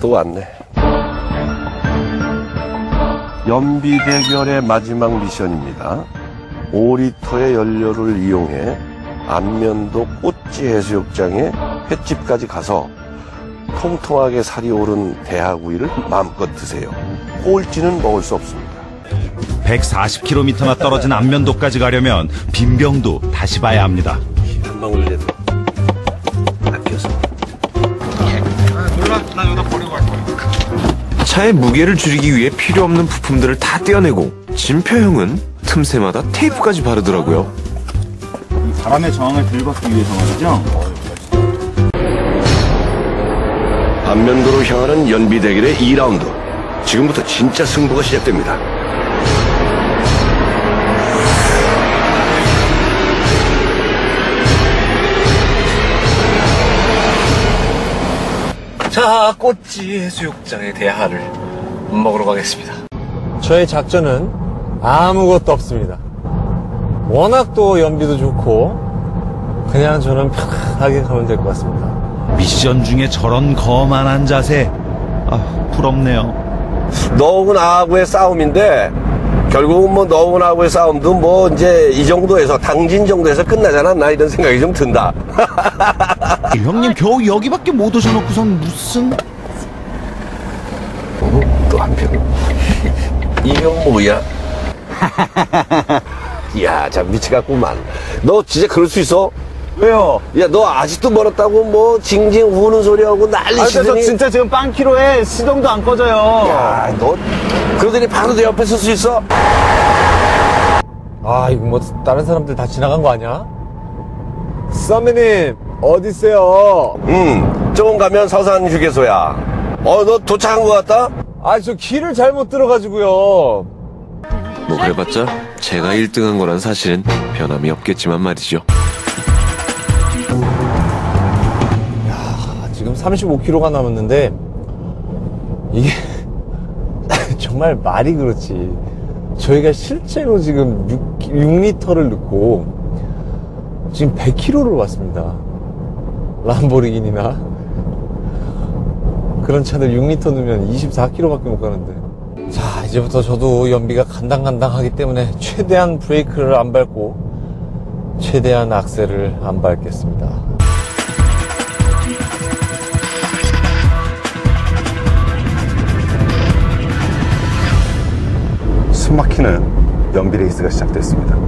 또 왔네. 연비 대결의 마지막 미션입니다. 5리터의 연료를 이용해 안면도 꽃지 해수욕장에 횟집까지 가서 통통하게 살이 오른 대하구이를 마음껏 드세요. 꼴찌는 먹을 수 없습니다. 140km나 떨어진 안면도까지 가려면 빈병도 다시 봐야 합니다. 한 방울이라도 차의 무게를 줄이기 위해 필요 없는 부품들을 다 떼어내고 진표형은 틈새마다 테이프까지 바르더라고요. 바람의 저항을 덜 받기 위해서 말이죠. 안면도로 향하는 연비 대결의 2라운드. 지금부터 진짜 승부가 시작됩니다. 자, 꽃지 해수욕장의 대하를 먹으러 가겠습니다. 저의 작전은 아무것도 없습니다. 워낙 또 연비도 좋고 그냥 저는 편하게 가면 될 것 같습니다. 미션 중에 저런 거만한 자세. 아, 부럽네요. 너하고 나하고의 싸움인데 결국은 뭐 너하고 나하고의 싸움도 뭐 이제 이 정도에서 당진 정도에서 끝나잖아 나 이런 생각이 좀 든다 형님 겨우 여기밖에 못 오셔놓고선 무슨 또 한편 이건 뭐야 이야 참 미치겠구만 너 진짜 그럴 수 있어? 왜요? 야 너 아직도 멀었다고 뭐 징징 우는 소리하고 난리 아, 저 치더니 진짜 지금 빵키로에 시동도 안 꺼져요. 야 너 그러더니 바로 내 옆에 설 수 있어? 아 이거 뭐 다른 사람들 다 지나간 거 아니야? 선배님 어디 있어요? 응 조금 가면 서산 휴게소야 어 너 도착한 것 같다? 아 저 길을 잘못 들어가지고요. 뭐 그래봤자 제가 1등한 거란 사실은 변함이 없겠지만 말이죠. 아, 지금 35km가 남았는데 이게 정말 말이 그렇지. 저희가 실제로 지금 6, 6리터를 넣고 지금 100km를 왔습니다. 람보르기니나 그런 차들 6리터 넣으면 24km밖에 못 가는데. 자, 이제부터 저도 연비가 간당간당하기 때문에 최대한 브레이크를 안 밟고 최대한 악셀을 안 밟겠습니다. 숨막히는 연비 레이스가 시작됐습니다.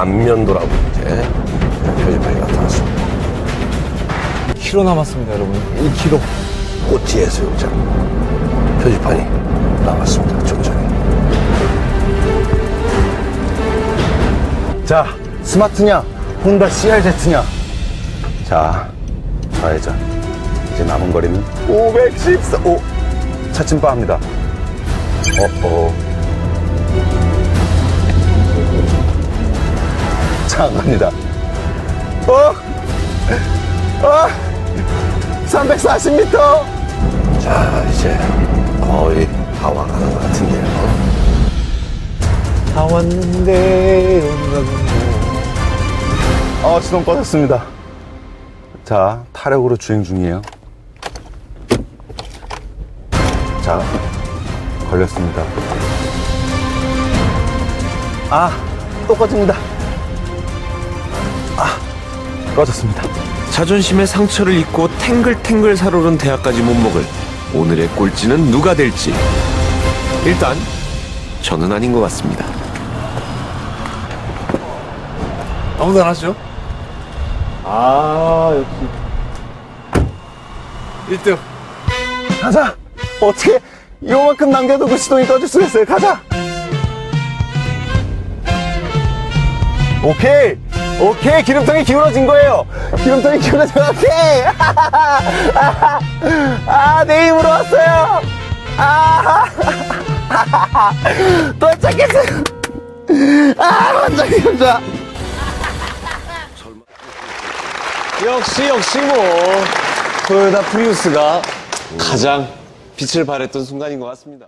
안면도라고 이제 표지판이 나타났습니다 키로 남았습니다, 여러분. 1km. 꽃지 해수욕장 표지판이 나왔습니다 좀 전에 자, 스마트냐? 혼다 CRZ냐? 자, 좌회전. 이제 남은 거리는 514. 오! 차츰 빠합니다. 어, 어. 자, 갑니다. 어! 어! 340m! 자 이제 거의 다 와가는 것 같은데요 다 왔는데, 어, 시동 꺼졌습니다. 자, 타력으로 주행 중이에요. 자, 걸렸습니다. 아, 또 꺼집니다. 아, 꺼졌습니다. 자존심에 상처를 입고 탱글탱글 살오른 대학까지 못 먹을 오늘의 꼴찌는 누가 될지 일단 저는 아닌 것 같습니다. 아무도 안 하시죠? 아, 역시. 1등. 가자! 어떻게 요만큼 남겨두고 시동이 꺼질 수가 있어요? 가자! 오케이! 오케이! 기름통이 기울어진 거예요! 기름통이 기울어진 거, 오케이! 아, 내 힘으로 왔어요! 아, 도착했어요! 아, 완전 감사! 역시, 역시 뭐, 토요타 프리우스가 가장 빛을 발했던 순간인 것 같습니다.